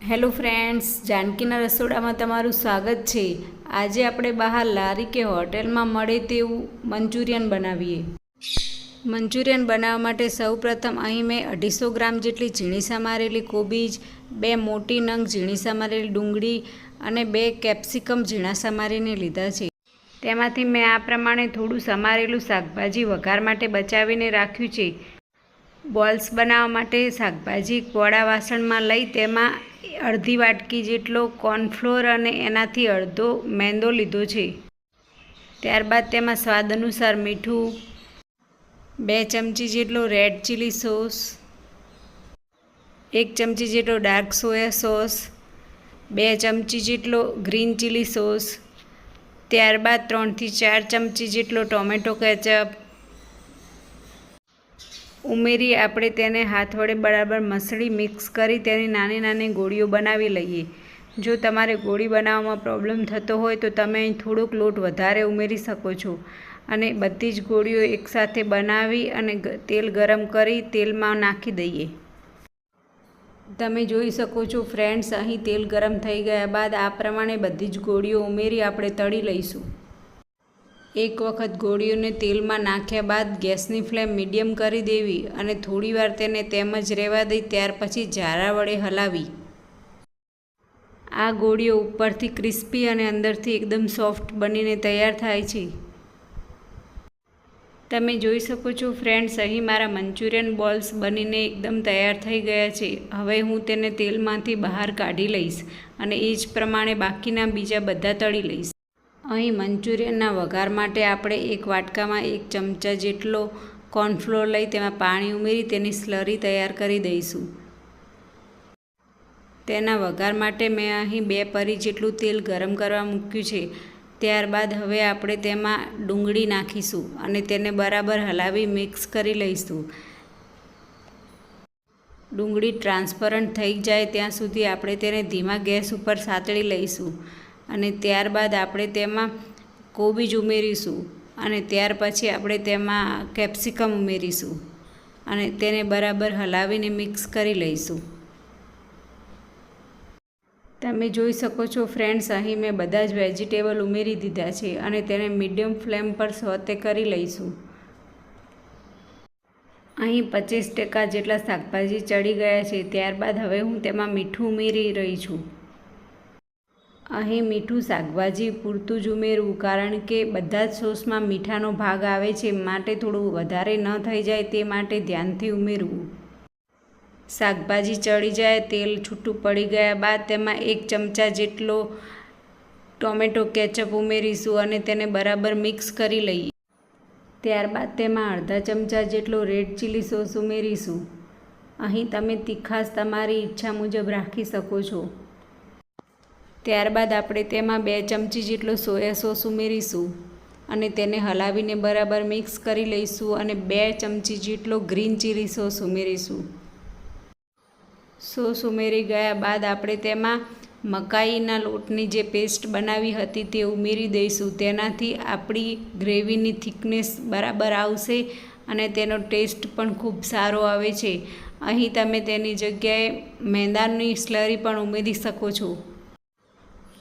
Hello friends, જાનકીના રસોડામાં તમારું સ્વાગત છે. આજે આપણે બહાર લારી કે હોટેલમાં મળે તેવું મંચુરિયન બનાવીએ. મંચુરિયન બનાવવા માટે સૌપ્રથમ અહીં મેં અઢીસો ગ્રામ જેટલી ઝીણી સમારેલી કોબીજ, બે મોટી નંગ ઝીણી સમારેલી ડુંગળી અને બે કેપ્સિકમ ઝીણા સમારીને લીધા છે. તેમાંથી મેં આ પ્રમાણે થોડું સમારેલું શાકભાજી વઘાર માટે બચાવીને રાખ્યું છે. બોલ્સ બનાવવા માટે શાકભાજી કોળા વાસણમાં લઈ તેમાં અડધી વાટકી જેટલો કોર્નફ્લોર અને એનાથી અડધો મેંદો લીધો છે. ત્યારબાદ તેમાં સ્વાદ અનુસાર મીઠું, બે ચમચી જેટલો રેડ ચીલી સોસ, એક ચમચી જેટલો ડાર્ક સોયા સોસ, બે ચમચી જેટલો ગ્રીન ચીલી સોસ, ત્યારબાદ ત્રણથી ચાર ચમચી જેટલો ટોમેટો કેચઅપ ઉમેરી આપણે તેને હાથ વડે બરાબર મસળી મિક્સ કરી તેની નાની નાની ગોળીઓ બનાવી લઈએ. જો તમારે ગોળી બનાવવામાં પ્રોબ્લેમ થતો હોય તો તમે અહીં થોડોક લોટ વધારે ઉમેરી શકો છો. અને બધી જ ગોળીઓ એકસાથે બનાવી અને તેલ ગરમ કરી તેલમાં નાખી દઈએ. તમે જોઈ શકો છો ફ્રેન્ડ્સ, અહીં તેલ ગરમ થઈ ગયા બાદ આ પ્રમાણે બધી જ ગોળીઓ ઉમેરી આપણે તળી લઈશું. એક વખત ગોળીઓને તેલમાં નાખ્યા બાદ ગેસની ફ્લેમ મીડિયમ કરી દેવી અને થોડીવાર તેને તેમ જ રહેવા દઈ ત્યાર પછી ઝારા વડે હલાવી. આ ગોળીઓ ઉપરથી ક્રિસ્પી અને અંદરથી એકદમ સોફ્ટ બનીને તૈયાર થાય છે. તમે જોઈ શકો છો ફ્રેન્ડ્સ, અહીં મારા મંચુરિયન બોલ્સ બનીને એકદમ તૈયાર થઈ ગયા છે. હવે હું તેને તેલમાંથી બહાર કાઢી લઈશ અને એ જ પ્રમાણે બાકીના બીજા બધા તળી લઈશ. અહીં મંચુરિયનના વઘાર માટે આપણે એક વાટકામાં એક ચમચા જેટલો કોર્નફ્લોર લઈ તેમાં પાણી ઉમેરી તેની સ્લરી તૈયાર કરી દઈશું. તેના વઘાર માટે મેં અહીં બે પરી જેટલું તેલ ગરમ કરવા મૂક્યું છે. ત્યારબાદ હવે આપણે તેમાં ડુંગળી નાખીશું અને તેને બરાબર હલાવી મિક્સ કરી લઈશું. ડુંગળી ટ્રાન્સપરન્ટ થઈ જાય ત્યાં સુધી આપણે તેને ધીમા ગેસ ઉપર સાતળી લઈશું. અને ત્યારબાદ આપણે તેમાં કોબીજ ઉમેરીશું અને ત્યાર પછી આપણે તેમાં કેપ્સિકમ ઉમેરીશું અને તેને બરાબર હલાવીને મિક્સ કરી લઈશું. તમે જોઈ શકો છો ફ્રેન્ડ્સ, અહીં મેં બધા જ વેજીટેબલ ઉમેરી દીધા છે અને તેને મીડિયમ ફ્લેમ પર સોતે કરી લઈશું. અહીં પચીસ ટકા જેટલા શાકભાજી ચડી ગયા છે, ત્યારબાદ હવે હું તેમાં મીઠું ઉમેરી રહી છું. અહીં મીઠું શાકભાજી પૂરતું જ ઉમેરવું કારણ કે બધા જ સોસમાં મીઠાનો ભાગ આવે છે, માટે થોડું વધારે ન થઈ જાય તે માટે ધ્યાનથી ઉમેરવું. શાકભાજી ચડી જાય, તેલ છૂટું પડી ગયા બાદ તેમાં એક ચમચા જેટલો ટોમેટો કેચઅપ ઉમેરીશું અને તેને બરાબર મિક્સ કરી લઈએ. ત્યારબાદ તેમાં અડધા ચમચા જેટલો રેડ ચીલી સોસ ઉમેરીશું. અહીં તમે તીખાશ તમારી ઈચ્છા મુજબ રાખી શકો છો. ત્યારબાદ આપણે તેમાં બે ચમચી જેટલો સોયા સોસ ઉમેરીશું અને તેને હલાવીને બરાબર મિક્સ કરી લઈશું અને બે ચમચી જેટલો ગ્રીન ચીલી સોસ ઉમેરીશું. સોસ ઉમેરી ગયા બાદ આપણે તેમાં મકાઈના લોટની જે પેસ્ટ બનાવી હતી તે ઉમેરી દઈશું. તેનાથી આપણી ગ્રેવીની થિકનેસ બરાબર આવશે અને તેનો ટેસ્ટ પણ ખૂબ સારો આવે છે. અહીં તમે તેની જગ્યાએ મેંદાની સ્લરી પણ ઉમેરી શકો છો.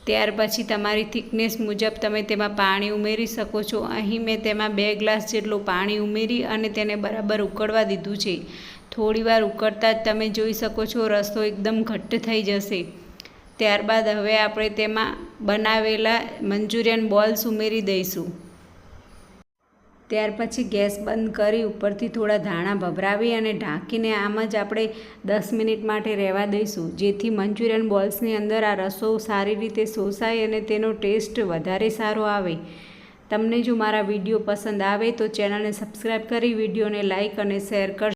ત્યાર પછી તમારી થિકનેસ મુજબ તમે તેમાં પાણી ઉમેરી શકો છો. અહીં મેં તેમાં બે ગ્લાસ જેટલું પાણી ઉમેરી અને તેને બરાબર ઉકળવા દીધું છે. થોડીવાર ઉકળતા જ તમે જોઈ શકો છો રસ્તો એકદમ ઘટ્ટ થઈ જશે. ત્યારબાદ હવે આપણે તેમાં બનાવેલા મંચુરિયન બોલ્સ ઉમેરી દઈશું. ત્યાર પછી ગેસ બંધ કરી ઉપરથી થોડા ધાણા ભભરાવી અને ઢાંકીને આમ જ આપણે દસ મિનિટ માટે રહેવા દઈશું. જેથી મંચુરિયન બોલ્સની અંદર આ રસો સારી રીતે શોષાય અને તેનો ટેસ્ટ વધારે સારો આવે. તમને જો મારા વીડિયો પસંદ આવે તો ચેનલને સબસ્ક્રાઈબ કરી વિડીયોને લાઇક અને શેર કરજો.